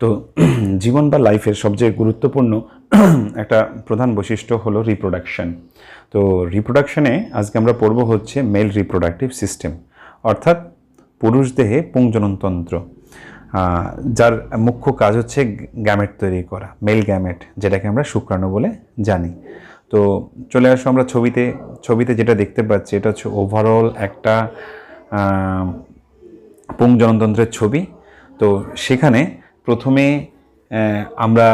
তো জীবন বা লাইফের সবচেয়ে গুরুত্বপূর্ণ একটা প্রধান বৈশিষ্ট্য হলো রিপ্রোডাকশন তো রিপ্রোডাকশনে আজকে আমরা পড়ব হচ্ছে মেল রিপ্রোডাক্টিভ সিস্টেম অর্থাৎ পুরুষ দেহে পুংজননতন্ত্র আহ, যার মুখ্য কাজ হচ্ছে গ্যামেট তৈরি করা মেল গ্যামেট যেটাকে আমরা শুক্রাণু বলে জানি। তো চলে আসো আমরা ছবিতে ছবিতে যেটা দেখতে পাচ্ছি এটা হচ্ছে ওভারঅল একটা পুংজনতন্ত্রের ছবি। তো সেখানে প্রথমে আমরা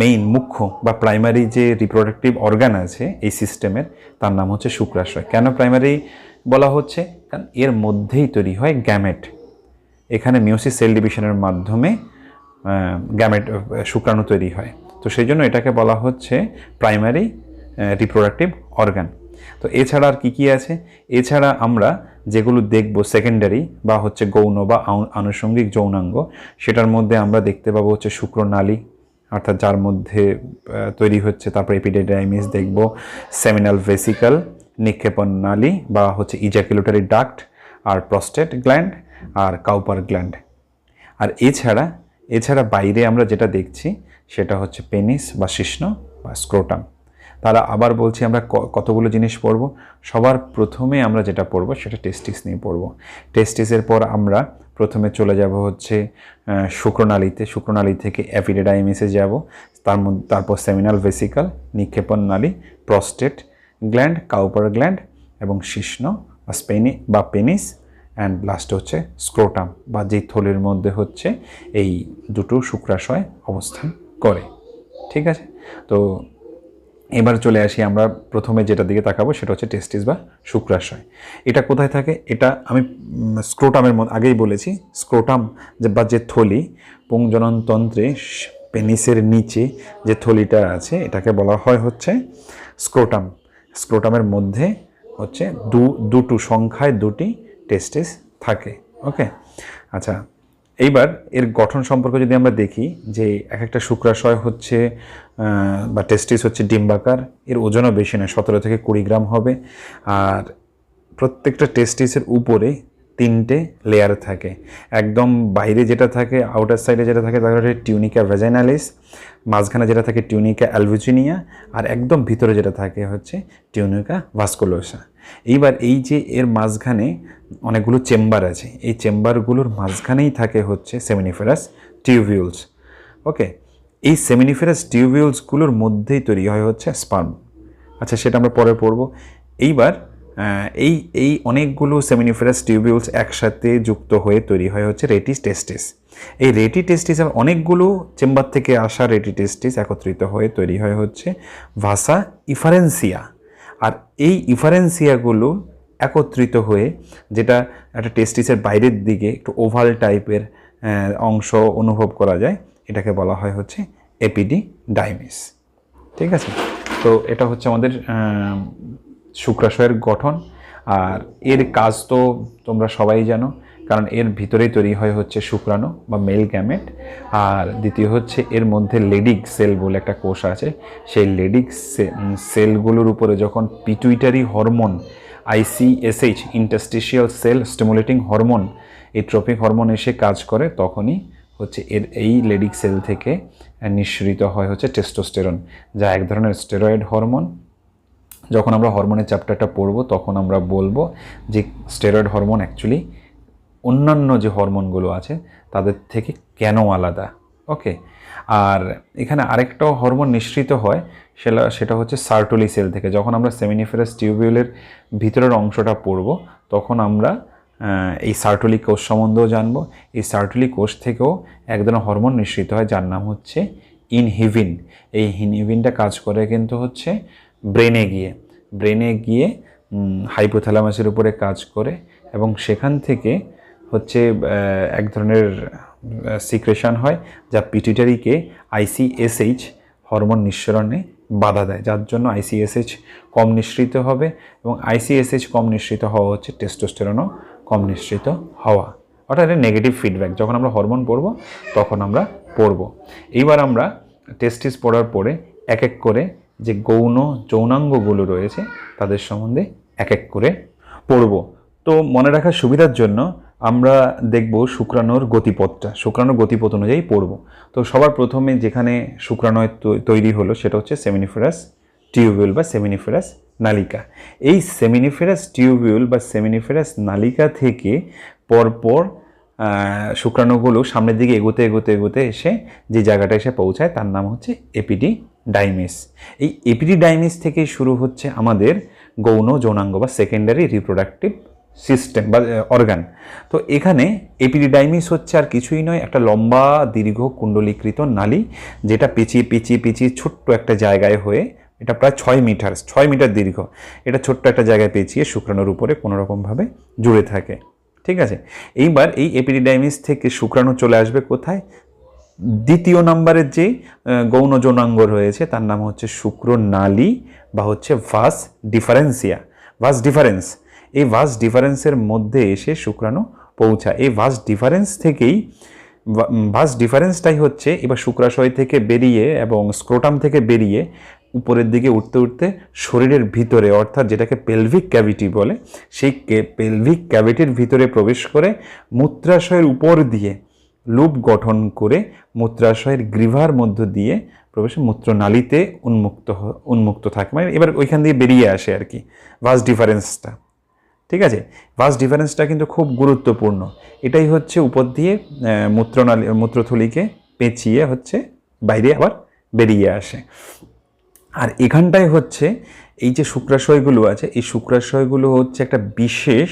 মেইন মুখ্য বা প্রাইমারি যে রিপ্রোডাক্টিভ অর্গান আছে এই সিস্টেমের তার নাম হচ্ছে শুক্রাশয়। কেন প্রাইমারি বলা হচ্ছে? কারণ এর মধ্যেই তৈরি হয় গ্যামেট এখানে মিওসিস সেল ডিভিশনের মাধ্যমে গ্যামেট শুক্রাণু তৈরি হয়। তো সেই জন্য এটাকে বলা হচ্ছে প্রাইমারি রিপ্রোডাক্টিভ অর্গান তো এছাড়া আর কী কী আছে? এছাড়া আমরা যেগুলো দেখব সেকেন্ডারি বা হচ্ছে গৌণ বা আনুষঙ্গিক যৌনাঙ্গ, সেটার মধ্যে আমরা দেখতে পাবো হচ্ছে শুক্রনালী, অর্থাৎ যার মধ্যে তৈরি হচ্ছে, তারপর এপিডেডাইমিস দেখব সেমিনাল ভেসিক্যাল নিক্ষেপণ নালী বা হচ্ছে ইজাকুলেটরি ডাক্ট আর প্রস্টেট গ্ল্যান্ড আর কাউপার গ্ল্যান্ড আর এছাড়া এছাড়া বাইরে আমরা যেটা দেখছি, সেটা হচ্ছে পেনিস বা শিশ্ন বা স্ক্রোটাম তারা আবার বলছি, আমরা কতগুলো জিনিস পড়ব? সবার প্রথমে আমরা যেটা পড়ব সেটা টেস্টিস নিয়ে পড়ব। টেস্টিসের পর আমরা প্রথমে চলে যাব হচ্ছে শুক্রনালীতে। শুক্রনালী থেকে অ্যাপিডেডাইমিসে যাব, তার মধ্যে তারপর সেমিনাল ভেসিকাল নিক্ষেপণ নালী প্রস্টেট গ্ল্যান্ড কাউপার গ্ল্যান্ড এবং শিশ্ন বা স্পেনি বা পেনিস অ্যান্ড লাস্ট হচ্ছে স্ক্রোটাম বা যেই থলির মধ্যে হচ্ছে এই দুটো শুক্রাশয় অবস্থান করে। ঠিক আছে? তো এবার চলে আসি আমরা প্রথমে যেটা দিকে তাকাবো, সেটা হচ্ছে টেস্টিস বা শুক্রাশয়। এটা কোথায় থাকে? এটা আমি স্ক্রোটামের মধ্যে, আগেই বলেছি স্ক্রোটাম যে, বা যে থলি, পুংজননতন্ত্রে পেনিসের নিচে যে থলিটা আছে, এটাকে বলা হয় হচ্ছে স্ক্রোটাম স্ক্রোটামের মধ্যে হচ্ছে দু, দুটো সংখ্যায় দুটি টেস্টিস থাকে ওকে আচ্ছা এইবার এর গঠন সম্পর্কে যদি আমরা দেখি যে এক একটা শুক্রাশয় হচ্ছে বা টেস্টিস হচ্ছে ডিম্বাকার এর ওজনও বেশি নয়, সতেরো থেকে কুড়ি গ্রাম হবে। আর প্রত্যেকটা টেস্টিসের উপরে তিনটে লেয়ার থাকে। একদম বাইরে যেটা থাকে আউটার সাইডে যেটা থাকে তাহলে হচ্ছে টিউনিকা ভেজাইনালিস মাঝখানে যেটা থাকে টিউনিকা অ্যালভুচিনিয়া আর একদম ভিতরে যেটা থাকে হচ্ছে টিউনিকা ভাস্কুলোসা এইবার এই যে এর মাঝখানে অনেকগুলো চেম্বার আছে, এই চেম্বারগুলোর মাঝখানেই থাকে হচ্ছে সেমিনিফেরাস টিউবিউলস ওকে এই সেমিনিফেরাস টিউবিউলসগুলোর মধ্যেই তৈরি হয় হচ্ছে স্পার্ম। আচ্ছা সেটা আমরা পরে পড়ব। এইবার এই এই অনেকগুলো সেমিনিফেরাস টিউবিউলস একসাথে যুক্ত হয়ে তৈরি হয় হচ্ছে রেটিস টেস্টিস এই রেটি টেস্টিস অনেকগুলো চেম্বার থেকে আসা রেটি টেস্টিস একত্রিত হয়ে তৈরি হয় হচ্ছে ভাষা ইফারেন্সিয়া। আর এই ইফারেন্সিয়াগুলো একত্রিত হয়ে যেটা একটা টেস্টিসের বাইরের দিকে একটু ওভাল টাইপের অংশ অনুভব করা যায় এটাকে বলা হয় হচ্ছে এপিডি ডাইমিস ঠিক আছে? তো এটা হচ্ছে আমাদের শুক্রাশয়ের গঠন। আর এর কাজ তো তোমরা সবাই জানো, কারণ এর ভিতরেই তৈরি হয় হচ্ছে শুক্রাণু বা মেল গ্যামেট। আর দ্বিতীয় হচ্ছে এর মধ্যে লেডিক সেল বলে একটা কোষ আছে। সেই লেডিক সেলগুলোর উপরে যখন pituitary hormone ICSH interstitial cell stimulating hormone এই ট্রপিক হরমোন এসে কাজ করে, তখনই হচ্ছে এর এই লেডিক সেল থেকে নিঃসৃত হয় হচ্ছে টেস্টোস্টেরন যা এক ধরনের স্টেরয়েড হরমোন যখন আমরা হরমোনের চ্যাপ্টারটা পড়ব, তখন আমরা বলব যে স্টেরয়েড হরমোন অ্যাকচুয়ালি অন্যান্য যে হরমোনগুলো আছে, তাদের থেকে কেন আলাদা? ওকে আর এখানে আরেকটাও হরমোন নিঃসৃত হয় সেটা সেটা হচ্ছে সার্টলি সেল থেকে। যখন আমরা সেমিনিফেরাস টিউবিউলের ভিতরের অংশটা পড়ব, তখন আমরা এই সার্টলি কোষ সম্বন্ধেও জানব। এই সার্টলি কোষ থেকেও এক ধরনের হরমোন নিঃসৃত হয়, যার নাম হচ্ছে ইনহিভিন এই ইনহিভিনটা কাজ করে কিন্তু হচ্ছে ব্রেনে গিয়ে। ব্রেনে গিয়ে হাইপোথ্যালামাসের উপরে কাজ করে এবং সেখান থেকে হচ্ছে এক ধরনের সিক্রেশন হয়, যা পিটিটারিকে আইসিএসএইচ হরমোন নিঃসরণে বাধা দেয়, যার জন্য আইসিএসএইচ কম নিঃসৃত হবে এবং আইসিএসএইচ কম নিঃসৃত হওয়া হচ্ছে টেস্টোস্টেরনও কম নিঃসৃত হওয়া। অর্থাৎ এটা নেগেটিভ ফিডব্যাক যখন আমরা হরমোন পড়ব, তখন আমরা পড়ব। এইবার আমরা টেস্টিস পড়ার পরে এক এক করে যে গৌণ যৌনাঙ্গগুলো রয়েছে, তাদের সম্বন্ধে এক এক করে পড়ব। তো মনে রাখার সুবিধার জন্য আমরা দেখব শুক্রাণুর গতিপথটা, শুক্রাণুর গতিপথ অনুযায়ী পড়ব। তো সবার প্রথমে যেখানে শুক্রাণু তৈ- তৈরি হলো, সেটা হচ্ছে সেমিনিফেরাস টিউবওয়েল বা সেমিনিফেরাস নালিকা। এই সেমিনিফেরাস টিউবিউল বা সেমিনিফেরাস নালিকা থেকে পরপর শুক্রাণুগুলো সামনের দিকে এগোতে এগোতে এগোতে এসে যে জায়গাটা এসে পৌঁছায়, তার নাম হচ্ছে এপিডি ডাইমিস এই এপিডি ডাইমিস থেকে শুরু হচ্ছে আমাদের গৌণ, যৌনাঙ্গ বা সেকেন্ডারি রিপ্রোডাক্টিভ সিস্টেম বা অর্গান তো এখানে এপিডিডাইমিস হচ্ছে আর কিছুই নয়, একটা লম্বা, দীর্ঘ, কুণ্ডলীকৃত নালী, যেটা পেঁচিয়ে পেঁচিয়ে পেঁচিয়ে ছোট্ট একটা জায়গায় হয়ে এটা প্রায় ছয় মিটার ছয় মিটার দীর্ঘ। এটা ছোট্ট একটা জায়গায় পেঁচিয়ে শুক্রাণুর উপরে কোনোরকমভাবে জুড়ে থাকে। ঠিক আছে? এইবার এই এপিডিডাইমিস থেকে শুক্রাণু চলে আসবে কোথায়? দ্বিতীয় নম্বরের যে গৌণ যৌনাঙ্গ রয়েছে, তার নাম হচ্ছে শুক্রনালী বা হচ্ছে ভাস ডিফারেন্সিয়া। Vas deferens. এই ভাস ডিফারেন্সের মধ্যে এসে শুক্রাণু পৌঁছায়। এই ভাস ডিফারেন্স থেকেই ভাস ডিফারেন্সটাই হচ্ছে, এবার শুক্রাশয় থেকে বেরিয়ে এবং স্ক্রোটাম থেকে বেরিয়ে উপরের দিকে উঠতে উঠতে শরীরের ভিতরে, অর্থাৎ যেটাকে পেলভিক ক্যাভিটি বলে, সেই পেলভিক ক্যাভিটির ভিতরে প্রবেশ করে মূত্রাশয়ের উপর দিয়ে লুপ গঠন করে মূত্রাশয়ের গ্রীভার মধ্য দিয়ে প্রবেশ মূত্রনালীতে উন্মুক্ত উন্মুক্ত থাকে। মানে এবার ওইখান দিয়ে বেরিয়ে আসে আর কি ভাস ডিফারেন্সটা ঠিক আছে? ভাস ডিফারেন্সটা কিন্তু খুব গুরুত্বপূর্ণ। এটাই হচ্ছে উপর দিয়ে মূত্রনালী, মূত্রথলিকে পেঁচিয়ে হচ্ছে বাইরে আবার বেরিয়ে আসে। আর এখানটায় হচ্ছে এই যে শুক্রাশয়গুলো আছে, এই শুক্রাশয়গুলো হচ্ছে একটা বিশেষ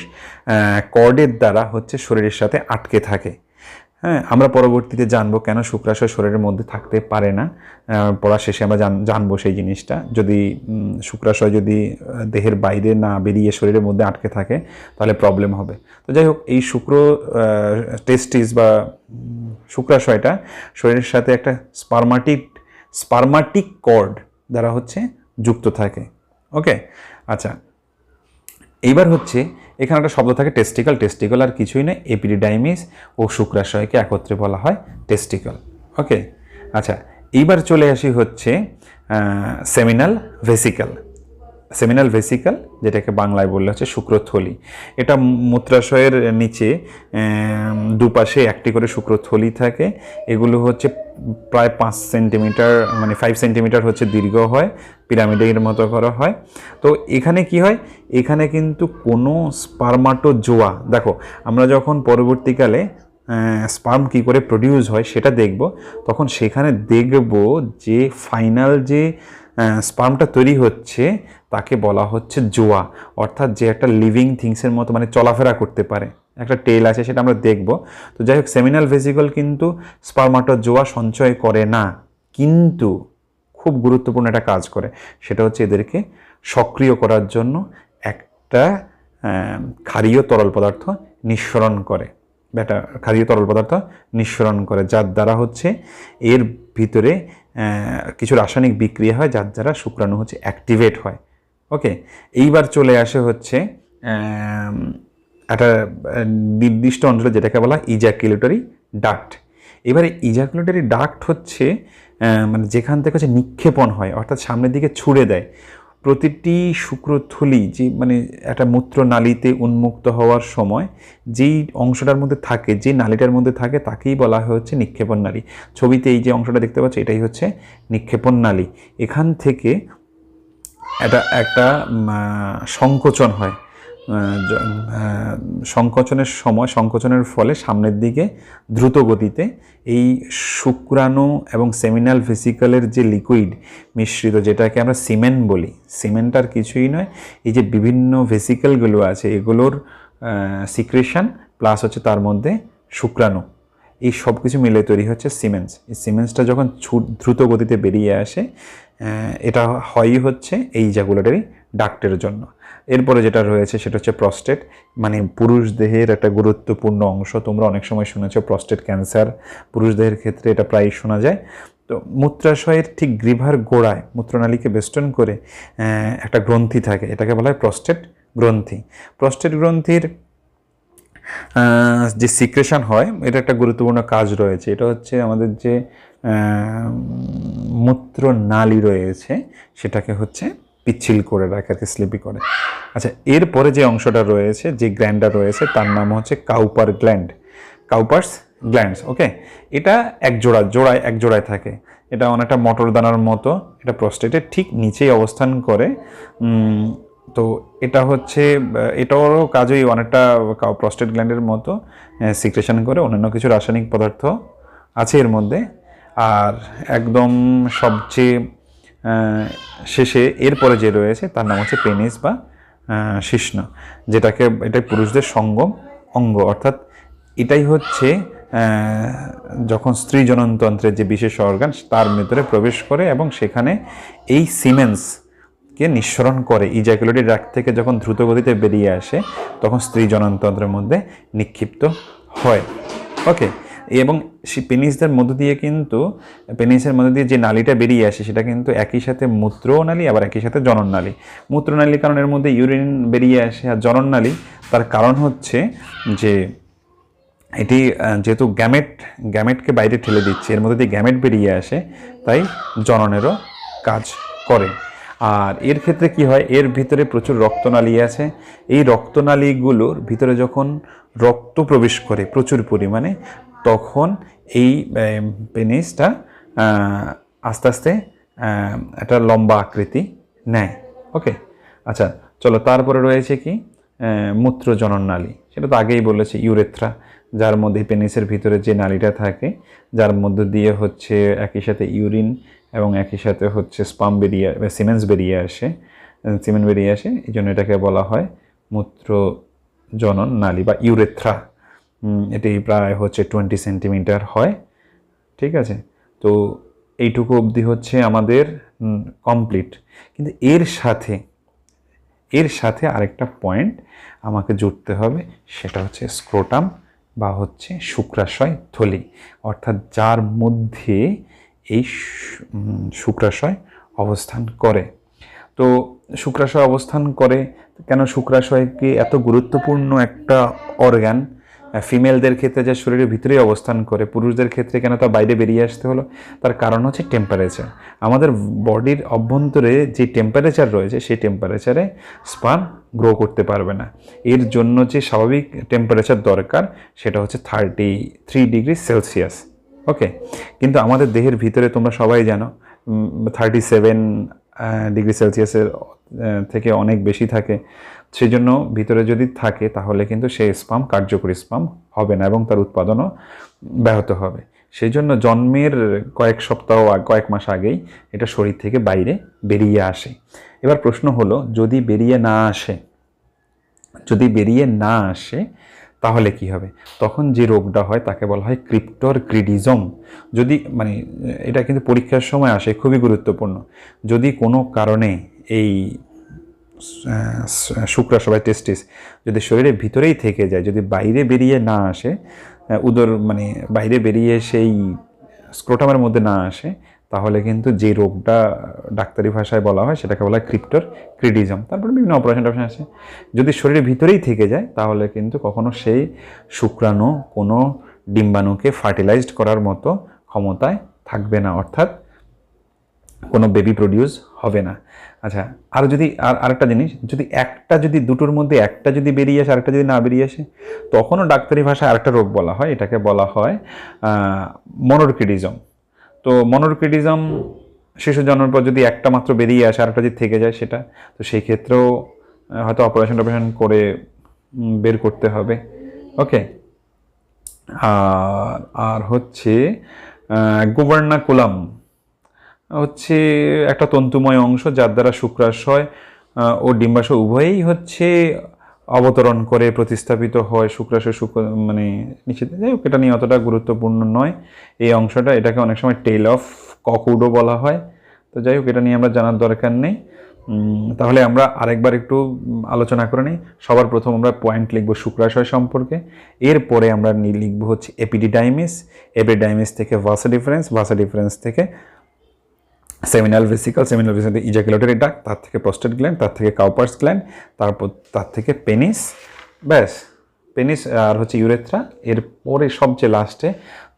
কর্ডের দ্বারা হচ্ছে শরীরের সাথে আটকে থাকে। হ্যাঁ আমরা পরবর্তীতে জানব কেন শুক্রাশয় শরীরের মধ্যে থাকতে পারে না। পড়া শেষে আমরা জান- জানব সেই জিনিসটা। যদি শুক্রাশয় যদি দেহের বাইরে না বেরিয়ে শরীরের মধ্যে আটকে থাকে, তাহলে প্রবলেম হবে। তো যাই হোক, এই শুক্র টেস্টিস বা শুক্রাশয়টা শরীরের সাথে একটা স্পার্মাটিক স্পার্মাটিক কর্ড দ্বারা হচ্ছে যুক্ত থাকে। ওকে? আচ্ছা। এইবার হচ্ছে এখানে একটা শব্দ থাকে টেস্টিকল টেস্টিকল আর কিছুই নয় এপিডিডাইমিস ও শুক্রাশয়কে একত্রে বলা হয় টেস্টিকল ওকে? আচ্ছা এইবার চলে আসি হচ্ছে সেমিনাল ভেসিক্যাল সেমিনাল ভেসিক্যাল যেটাকে বাংলায় বললে হচ্ছে শুক্রথলি। এটা মূত্রাশয়ের নিচে দুপাশে একটি করে শুক্রথলি থাকে। এগুলো হচ্ছে প্রায় পাঁচ সেন্টিমিটার মানে ফাইভ সেন্টিমিটার হচ্ছে দীর্ঘ হয়, পিরামিডের মতো করা হয়। তো এখানে কি হয়? এখানে কিন্তু কোনো স্পার্মাটোজোয়া দেখো, আমরা যখন পরবর্তীকালে স্পার্ম কি করে প্রডিউস হয় সেটা দেখব, তখন সেখানে দেখব যে ফাইনাল যে স্পার্মটা তৈরি হচ্ছে তাকে বলা হচ্ছে জোয়া। অর্থাৎ যে একটা লিভিং থিংসের মতো মানে চলাফেরা করতে পারে। একটা টেল আছে, সেটা আমরা দেখব। তো যাই হোক সেমিনাল ভেসিকল কিন্তু স্পার্মাটোজোয়া সঞ্চয় করে না, কিন্তু খুব গুরুত্বপূর্ণ একটা কাজ করে। সেটা হচ্ছে এদেরকে সক্রিয় করার জন্য একটা ক্ষারীয় তরল পদার্থ নিঃসরণ করে। বা একটা ক্ষারীয় তরল পদার্থ নিঃসরণ করে, যার দ্বারা হচ্ছে এর ভিতরে কিছু রাসায়নিক বিক্রিয়া হয়, যার দ্বারা শুক্রাণু হচ্ছে অ্যাক্টিভেট হয়। ওকে এইবার চলে আসে হচ্ছে একটা নির্দিষ্ট অঞ্চলে যেটাকে বলা ইজাকুলেটরি ডাক্ট এবারে ইজাকুলেটরি ডাক্ট হচ্ছে মানে যেখান থেকে হচ্ছে নিক্ষেপণ হয়, অর্থাৎ সামনের দিকে ছুড়ে দেয়। প্রতিটি শুক্রথলি যে মানে একটা মূত্রনালীতে উন্মুক্ত হওয়ার সময় যেই অংশটার মধ্যে থাকে, যে নালীটার মধ্যে থাকে, তাকেই বলা হচ্ছে নিক্ষেপণ নালী। ছবিতে এই যে অংশটা দেখতে পাচ্ছ, এটাই হচ্ছে নিক্ষেপণ নালী। এখান থেকে একটা একটা সংকোচন হয়। সংকোচনের সময়, সংকোচনের ফলে সামনের দিকে দ্রুত গতিতে এই শুক্রাণু এবং সেমিনাল ভেসিকলের যে লিকুইড মিশ্রিত, যেটাকে আমরা সিমেন্ট বলি, সিমেন্ট আর কিছুই নয়, এই যে বিভিন্ন ভেসিকেলগুলো আছে, এগুলোর সিক্রেশন, প্লাস হচ্ছে তার মধ্যে শুক্রাণু। এই সব কিছু মিলে তৈরি হচ্ছে সিমেন্টস এই সিমেন্টসটা যখন দ্রুত গতিতে বেরিয়ে আসে এটা হয়ই হচ্ছে এই জাগুলেটারি ডাক্টের জন্য। এরপরে যেটা রয়েছে সেটা হচ্ছে প্রস্টেট মানে পুরুষ দেহের একটা গুরুত্বপূর্ণ অংশ, তোমরা অনেক সময় শুনেছো প্রস্টেট ক্যান্সার পুরুষ দেহের ক্ষেত্রে এটা প্রায়ই শোনা যায়। তো মূত্রাশয়ের ঠিক গ্রীভার গোড়ায়, মূত্রনালীকে বেষ্টন করে একটা গ্রন্থি থাকে, এটাকে বলা হয় প্রস্টেট গ্রন্থি। প্রস্টেট গ্রন্থির যে সিক্রেশন হয় এটা একটা গুরুত্বপূর্ণ কাজ রয়েছে। এটা হচ্ছে আমাদের যে আহ, মূত্রনালী রয়েছে সেটাকে হচ্ছে পিচ্ছিল করে রাখে আর কি স্লিপি করে। আচ্ছা এরপরে যে অংশটা রয়েছে যে গ্ল্যান্ডটা রয়েছে তার নাম হচ্ছে কাউপার গ্ল্যান্ড। কাউপার্স গ্ল্যান্ডস ওকে? এটা এক জোড়া জোড়ায় এক জোড়ায় থাকে। এটা অনেকটা মটর দানার মতো এটা প্রস্টেটের ঠিক নিচেই অবস্থান করে। তো এটা হচ্ছে এটারও কাজই অনেকটা প্রস্টেট গ্ল্যান্ডের মতো সিক্রেশন করে অন্যান্য কিছু রাসায়নিক পদার্থ আছে এর মধ্যে। আর একদম সবচেয়ে শেষে এরপরে যে রয়েছে তার নাম হচ্ছে পেনিস বা শিশ্ন যেটাকে, এটা পুরুষদের সঙ্গম অঙ্গ। অর্থাৎ এটাই হচ্ছে যখন স্ত্রী জননতন্ত্রের যে বিশেষ অর্গান তার ভেতরে প্রবেশ করে এবং সেখানে এই সিমেন্সকে নিঃসরণ করে ইজাকুলেটরি ডাক থেকে যখন দ্রুত গতিতে বেরিয়ে আসে, তখন স্ত্রী জননতন্ত্রের মধ্যে নিক্ষিপ্ত হয়। ওকে এবং সেই পেনিসদের মধ্য দিয়ে কিন্তু, পেনিসের মধ্য দিয়ে যে নালীটা বেরিয়ে আসে, সেটা কিন্তু একই সাথে মূত্র নালী, আবার একই সাথে জনন নালী। মূত্রনালীর কারণ এর মধ্যে ইউরিন বেরিয়ে আসে আর জনন নালী, তার কারণ হচ্ছে যে, এটি যেহেতু গ্যামেট, গ্যামেটকে বাইরে ঠেলে দিচ্ছে, এর মধ্যে দিয়ে গ্যামেট বেরিয়ে আসে, তাই জননেরও কাজ করে। আর এর ক্ষেত্রে কি হয়? এর ভিতরে প্রচুর রক্তনালী আছে। এই রক্তনালীগুলোর ভিতরে যখন রক্ত প্রবেশ করে প্রচুর পরিমাণে, তখন এই পেনিসটা আস্তে আস্তে একটা লম্বা আকৃতি নেয়। ওকে? আচ্ছা চলো তারপরে রয়েছে কি? আহ, মূত্রজনন নালী। সেটা তো আগেই বলেছি ইউরেথ্রা যার মধ্যে পেনিসের ভিতরে যে নালীটা থাকে যার মধ্য দিয়ে হচ্ছে একই সাথে ইউরিন এবং একই সাথে হচ্ছে স্পাম বেরিয়ে সিমেন্স বেরিয়ে আসে। সিমেন্ট বেরিয়ে আসে এই জন্য এটাকে বলা হয় মূত্র জনন নালী বা ইউরেথ্রা। এটি প্রায় হচ্ছে টোয়েন্টি সেন্টিমিটার হয় ঠিক আছে? তো এইটুকু অবধি হচ্ছে আমাদের কমপ্লিট। কিন্তু এর সাথে এর সাথে আরেকটা পয়েন্ট আমাকে জুড়তে হবে, সেটা হচ্ছে স্ক্রোটাম বা হচ্ছে শুক্রাশয় থলি। অর্থাৎ যার মধ্যে এই শুক্রাশয় অবস্থান করে। তো শুক্রাশয় অবস্থান করে, কেন শুক্রাশয়কে এত গুরুত্বপূর্ণ একটা অর্গান ফিমেলদের ক্ষেত্রে যা শরীরের ভিতরেই অবস্থান করে, পুরুষদের ক্ষেত্রে কেন তা বাইরে বেরিয়ে আসতে হলো? তার কারণ হচ্ছে টেম্পারেচার আমাদের বডির অভ্যন্তরে যে টেম্পারেচার রয়েছে, সেই টেম্পারেচারে স্পাম গ্রো করতে পারবে না। এর জন্য যে স্বাভাবিক টেম্পারেচার দরকার, সেটা হচ্ছে thirty three degree Celsius okay কিন্তু আমাদের দেহের ভিতরে তোমরা সবাই জানো থার্টি সেভেন ডিগ্রি সেলসিয়াসের থেকে অনেক বেশি থাকে। সেই জন্য ভিতরে যদি থাকে, তাহলে কিন্তু সেই স্পাম, কার্যকরী স্পাম হবে না এবং তার উৎপাদনও ব্যাহত হবে। সেই জন্য জন্মের কয়েক সপ্তাহ কয়েক মাস আগেই এটা শরীর থেকে বাইরে বেরিয়ে আসে। এবার প্রশ্ন হলো, যদি বেরিয়ে না আসে, যদি বেরিয়ে না আসে, তাহলে কি হবে? তখন যে রোগটা হয়, তাকে বলা হয় ক্রিপ্টর গ্রিডিজম যদি মানে এটা কিন্তু পরীক্ষার সময় আসে, খুবই গুরুত্বপূর্ণ। যদি কোনো কারণে এই শুক্রাশয় বা টেস্টিস যদি শরীরের ভিতরেই থেকে যায়, যদি বাইরে বেরিয়ে না আসে উদর মানে বাইরে বেরিয়ে সেই স্ক্রোটামের মধ্যে না আসে, তাহলে কিন্তু যে রোগটা ডাক্তারি ভাষায় বলা হয়, সেটাকে বলা হয় ক্রিপ্টর ক্রিডিজম তারপরে বিভিন্ন অপারেশন টপারেশন আছে। যদি শরীরের ভিতরেই থেকে যায়, তাহলে কিন্তু কখনো সেই শুক্রাণু কোনো ডিম্বাণুকে ফার্টিলাইজড করার মতো ক্ষমতায় থাকবে না, অর্থাৎ কোনো বেবি প্রডিউস হবে না। আচ্ছা আর যদি, আর আরেকটা জিনিস, যদি একটা যদি দুটোর মধ্যে একটা যদি বেরিয়ে আসে, আরেকটা যদি না বেরিয়ে আসে, তখনও ডাক্তারি ভাষায় আরেকটা রোগ বলা হয়, এটাকে বলা হয় মনোরকিডিজম তো মনোরকিডিজম শিশু জন্মের পর যদি একটা মাত্র বেরিয়ে আসে, আরেকটা যদি থেকে যায় সেটা, তো সেই ক্ষেত্রেও হয়তো অপারেশন টপারেশন করে বের করতে হবে। ওকে? আর আর হচ্ছে গোবর্নাকুলাম হচ্ছে একটা তন্তুময় অংশ যার দ্বারা শুক্রাশয় ও ডিম্বাশয় উভয়ই হচ্ছে অবতরণ করে, প্রতিস্থাপিত হয়, শুক্রাশয় শুক্র মানে নিষেধ যাই হোক, এটা নিয়ে অতটা গুরুত্বপূর্ণ নয়। এই অংশটা এটাকে অনেক সময় টেল অফ ককুডও বলা হয়। তো যাই হোক, এটা নিয়ে আমরা জানার দরকার নেই। তাহলে আমরা আরেকবার একটু আলোচনা করে নিই। সবার প্রথম আমরা পয়েন্ট লিখব শুক্রাশয় সম্পর্কে। এরপরে আমরা লিখব হচ্ছে এপিডিডাইমিস। এপিডাইমিস থেকে ভাসা ডিফারেন্স ভাসা ডিফারেন্স থেকে seminal vesicle seminal vesicle ejaculatory duct তার থেকে প্রস্টেট গ্ল্যান্ড তার থেকে কাউপার্স গ্ল্যান্ড তারপর তার থেকে পেনিস ব্যাস পেনিস আর হচ্ছে ইউরেথ্রা এরপরে সবচেয়ে লাস্টে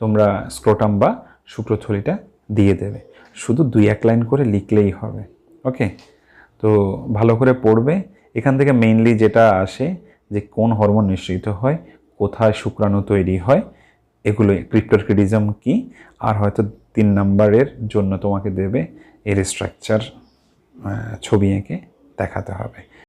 তোমরা স্ক্রোটাম বা শুক্রথলিটা দিয়ে দেবে। শুধু দুই এক লাইন করে লিখলেই হবে ওকে তো ভালো করে পড়বে। এখান থেকে মেইনলি যেটা আসে যে কোন হরমোন নিঃসৃত হয়, কোথায় শুক্রাণু তৈরি হয়, এগুলো ক্রিপ্টোরক্রিডিজম কি, আর হয়তো তিন নাম্বারের জন্য তোমাকে দেবে এর স্ট্রাকচার ছবি এঁকে দেখাতে হবে।